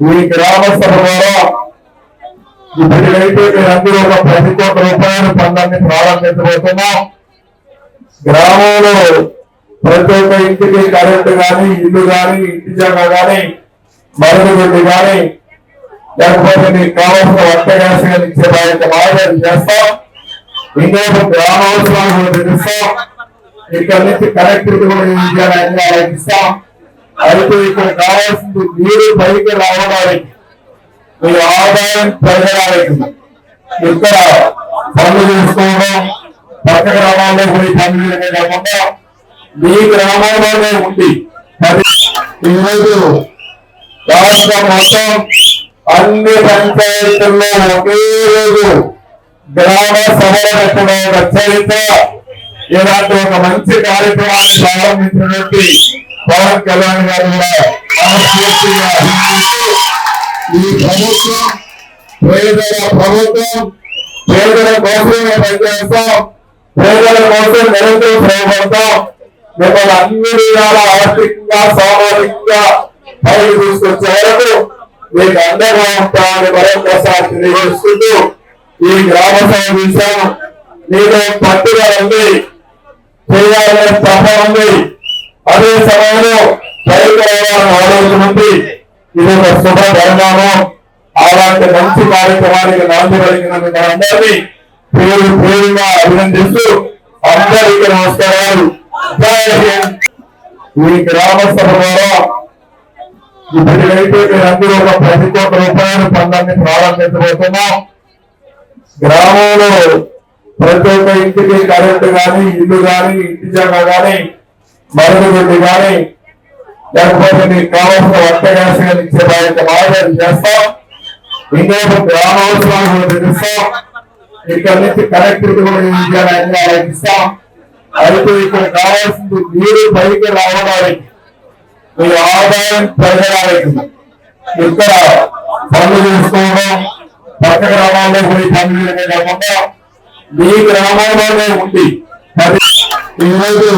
ఈ గ్రామ సభ ద్వారా ఇప్పటికైతే మీరందరూ ఒక పది కోట్ల రూపాయల పనులన్నీ ప్రారంభించబోతున్నాం గ్రామంలో ప్రతి ఒక్క ఇంటికి కరెంటు కానీ ఇల్లు కానీ ఇంటి జగ గాని మరుగుదొడ్డి కానీ లేకపోతే మీకు కావాల్సిన వంట గ్యాస్ కానీ ఇచ్చే బాధ్యత మాదిరి చేస్తాం. ఇంకొక గ్రామోత్సవాలు కూడా తెలుస్తాం ఇక్కడ నుంచి కనెక్టివిటీ కూడా ఏం ఆలోచిస్తాం. అయితే ఇక్కడ కావాల్సింది మీరు పైకి రావడానికి మీ ఆదాయం పెరగడానికి. ఇక్కడ పనులు చేసుకోవడం పక్క గ్రామాల్లో పోయి పనులు చేయడమే కాకుండా మీ గ్రామాల్లోనే ఉండి ఈరోజు రాష్ట్రం మొత్తం అన్ని పంచాయతీల్లో ఒకే రోజు గ్రామ సభలు పెట్టడం ఒక చరిత్ర ఇలాంటి ఒక మంచి కార్యక్రమాన్ని ప్రారంభించినటువంటి పవన్ కళ్యాణ్ గారు ఈ ప్రభుత్వం పేదల ప్రభుత్వం పేదల కోసమే పనిచేస్తాం పేదల కోసం నిరంతరం శ్రమపడతాం మిమ్మల్ని అన్ని విధాల ఆర్థికంగా సామాజికంగా పైకి తీసుకొచ్చే వరకు మీకు అండగా ఉంటామని మరొకసారి తెలియజేసుకుంటూ ఈ గ్రామ సభ చూసాం మీలో పట్టుదల ఉంది చేయాలనే తప్ప ఉంది. అదే సమయంలో పైకి ఆలోచన ఉంది ఇది ఒక శుభ పరిణామం అలాంటి మంచి కార్యక్రమానికి నాంది కలిగిన అందరినీ పేరు పేరుగా అభినందిస్తూ అందరికీ నమస్కారాలు. ఈ గ్రామ సభ ద్వారా ఇప్పటికైతే మీరందరూ ఒక పది కోట్ల రూపాయల పనులన్నీ ప్రారంభించబోతున్నాం. గ్రామంలో ప్రతి ఒక్క ఇంటికి కరెంటు కానీ ఇల్లు కానీ ఇంటి జగ కానీ మరుగుదొడ్డి కానీ లేకపోతే మీకు కావాల్సిన వంట గ్యాస్ ఇచ్చే బాధ్యత మాదిరి చేస్తాం. ఇంకొక గ్రామోత్సవాలు కూడా తెలుస్తాం ఇక్కడ నుంచి కనెక్టివిటీ కూడా చేయాలని ఆలోచిస్తాం. అయితే ఇక్కడ కావాల్సింది మీరు పైకి రావడానికి మీ ఆదాయం పెరగడానికి ఇక్కడ పనులు చేసుకోవడం పక్క గ్రామాల్లో పోయి పనులు కాకుండా మీ గ్రామంలోనే ఉండి మరి ఈరోజు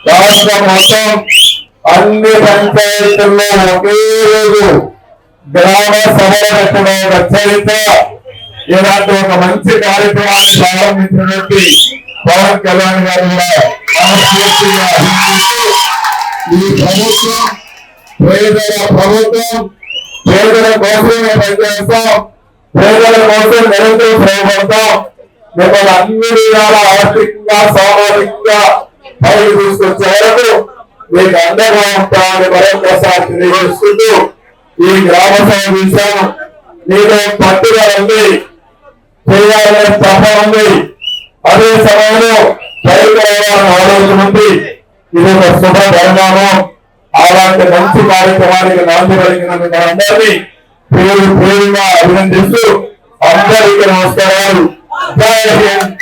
రాష్ట్ర మొత్తం అన్ని పంచాయతీల్లో ఒకే రోజు గ్రామ సభలు పెట్టడం ఒక ఇలాంటి ఒక మంచి కార్యక్రమాన్ని ప్రారంభించినటువంటి పవన్ కళ్యాణ్ గారు కూడా మనస్ఫూర్తిగా ఈ ప్రభుత్వం పేదల ప్రభుత్వం పేదల కోసమే పనిచేస్తాం పేదల కోసం నిరంతరం శ్రమపడతాం మిమ్మల్ని అన్ని విధాల ఆర్థికంగా సామాజికంగా బయట తీసుకొచ్చే వరకు మీకు అండగా ఉంటామని మరొకసారి తెలియజేసుకుంటూ ఈ గ్రామ సభ చూసాం మీలో పట్టుదల ఉంది చేయాలనే తప ఉంది. అదే సమయంలో పైకి ఆలోచన ఉంది. ఇది ఒక శుభ పరిణామం. అలాంటి మంచి కార్యక్రమానికి నాంది కలిగిన అందరినీ పేరు పేరుగా అభినందిస్తూ అందరికీ నమస్కారాలు.